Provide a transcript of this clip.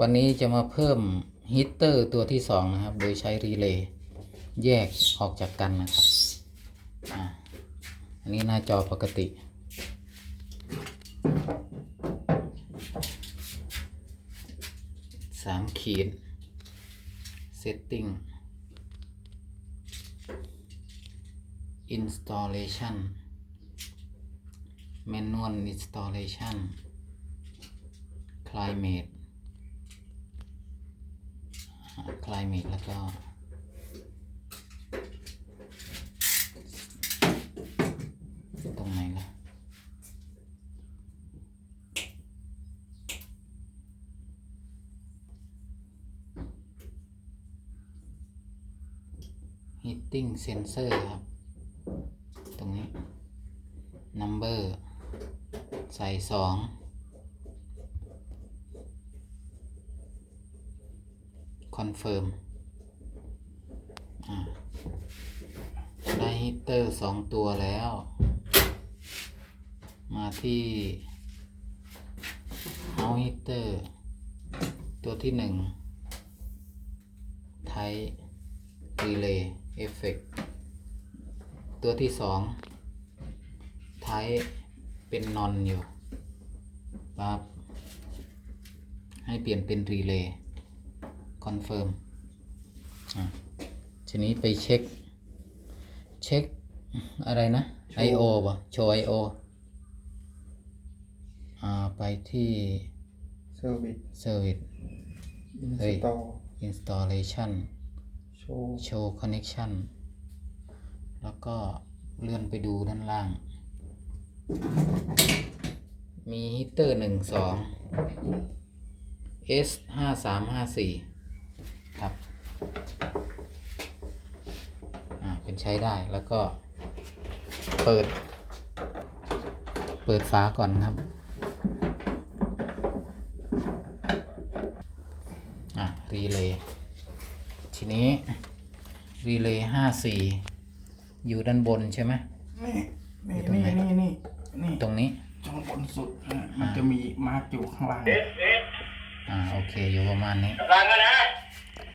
วันนี้จะมาเพิ่มฮีตเตอร์ตัวที่สองนะครับ โดยใช้รีเลย์แยกออกจากกันนะครับอันนี้หน้าจอปกติ สามขีด setting installation manual installation climate อ่า climate แล้วก็ตรงไหนล่ะฮีตติ้งเซนเซอร์ครับ ตรงนี้ number ใส่สอง confirm อ่าได้ฮีตเตอร์สองตัวแล้ว มาที่ house heater ตัวที่หนึ่ง type relay effect ตัวที่สองไทเป็นนอนอยู่ปั๊บให้เปลี่ยนเป็นรีเลย์ คอนเฟิร์มอะทีนี้ไปเช็ค เช็คอะไรนะ I/O ป่ะโชว์ I/O อ่าไปที่เซอร์วิส Service อินเฮ้สยตอล Installation โชว์ Show Connection แล้วก็เลื่อนไปดูด้านล่าง มีฮีตเตอร์หนึ่งสอง S ห้าสามห้าสี่ ครับอ่าเป็นใช้ได้แล้วก็ เปิด เปิดฝาก่อนครับอะรีเลย์ทีนี้รีเลย์ห้าสี่อยู่ด้านบนใช่ไหมนี่นี่ตรงนี่ไหนนี่นี่นี่ตรงนี้ช่องบนสุดนะมันจะมีมาร์กอยู่ข้างล่างอ่าโอเคอยู่ประมาณนี้กำลังกันนะ